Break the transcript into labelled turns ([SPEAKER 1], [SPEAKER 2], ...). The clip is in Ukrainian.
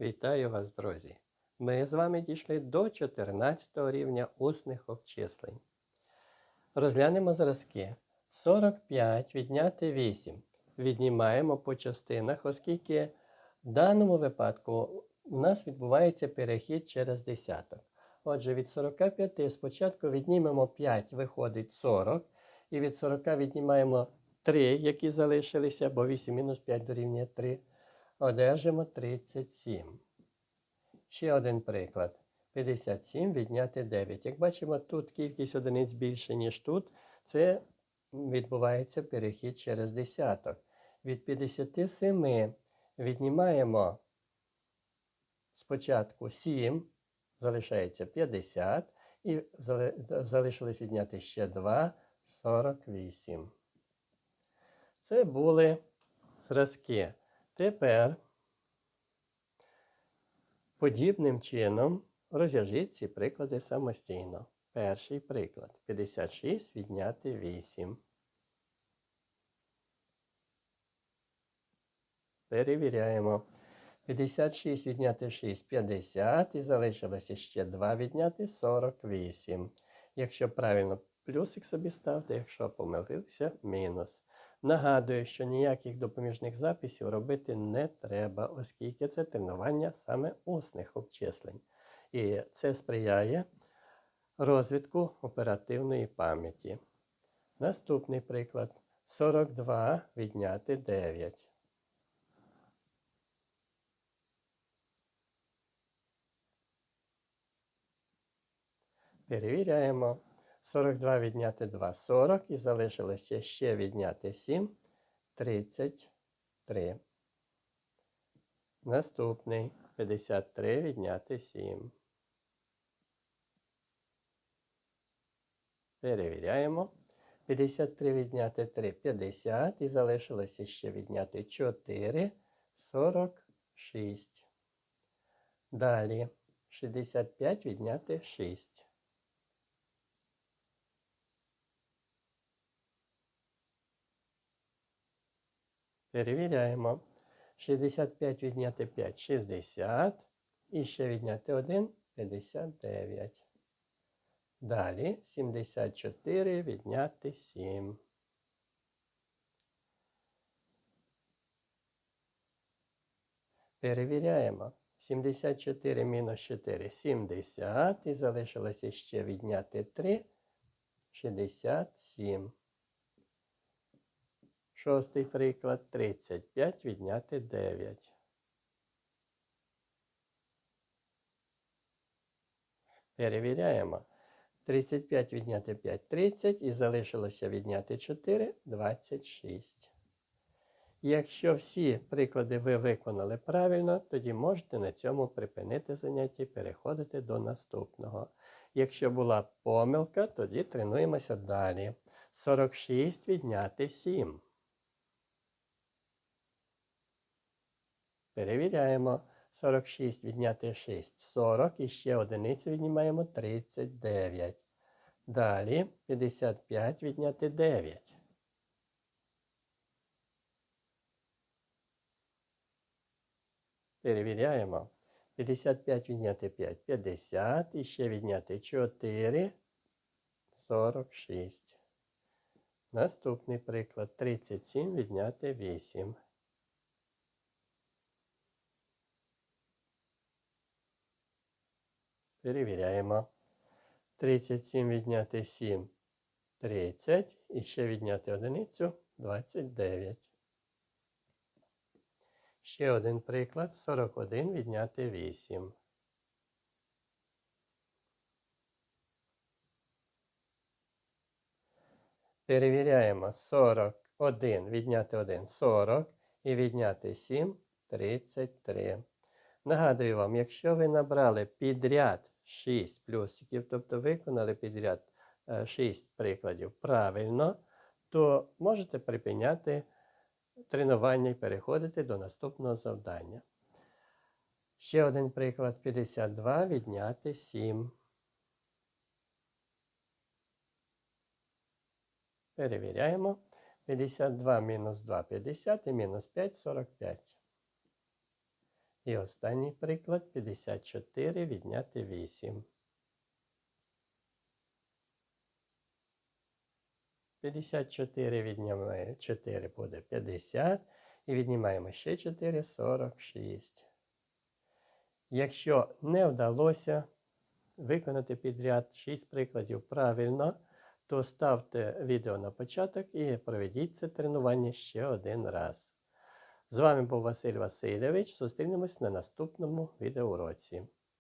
[SPEAKER 1] Вітаю вас, друзі! Ми з вами дійшли до 14 рівня усних обчислень. Розглянемо зразки. 45 відняти 8. Віднімаємо по частинах, оскільки в даному випадку у нас відбувається перехід через десяток. Отже, від 45 спочатку віднімемо 5, виходить 40. І від 40 віднімаємо 3, які залишилися, бо 8 мінус 5 дорівнює 3. Одержимо 37. Ще один приклад. 57 відняти 9. Як бачимо, тут кількість одиниць більше, ніж тут. Це відбувається перехід через десяток. Від 57 віднімаємо спочатку 7, залишається 50, і залишилось відняти ще 2, 48. Це були зразки. Тепер подібним чином розв'яжіть ці приклади самостійно. Перший приклад. 56 відняти 8. Перевіряємо. 56 відняти 6 50 і залишилося ще 2 відняти 48. Якщо правильно плюсик собі ставте, якщо помилилися мінус. Нагадую, що ніяких допоміжних записів робити не треба, оскільки це тренування саме усних обчислень. І це сприяє розвитку оперативної пам'яті. Наступний приклад: 42 відняти 9. Перевіряємо. 42 відняти 2 40 і залишилося ще відняти 7 33. Наступний 53 відняти 7. Перевіряємо. 53 відняти 3 50 і залишилося ще відняти 4 46. Далі 65 відняти 6. Перевіряємо. 65 відняти 5 60. І ще відняти 1 59. Далі 74 відняти 7. Перевіряємо. 74 мінус 4 70. І залишилося ще відняти 3 67. Шостий приклад 35 відняти 9. Перевіряємо. 35 відняти 5 30 і залишилося відняти 4 26. Якщо всі приклади ви виконали правильно, тоді можете на цьому припинити заняття і переходити до наступного. Якщо була помилка, тоді тренуємося далі. 46 відняти 7. Перевіряємо. 46 відняти 6 40 і ще одиницю віднімаємо 39. Далі 55 відняти 9. Перевіряємо. 55 відняти 5 50 і ще відняти 4 46. Наступний приклад 37 відняти 8. Перевіряємо. 37 відняти 7 30 і ще відняти одиницю 29. Ще один приклад 41 відняти 8. Перевіряємо 41 відняти 1 40 і відняти 7 33. Нагадую вам, якщо ви набрали підряд 6 плюсиків, тобто виконали підряд 6 прикладів правильно, то можете припиняти тренування і переходити до наступного завдання. Ще один приклад 52 відняти 7. Перевіряємо. 52 мінус 2 50 і мінус 5 45. І останній приклад 54 відняти 8. 54 віднімаємо 4 буде 50. І віднімаємо ще 4 46. Якщо не вдалося виконати підряд 6 прикладів правильно, то ставте відео на початок і проведіть це тренування ще один раз. З вами був Василь Васильович. Зустрінемось на наступному відеоуроці.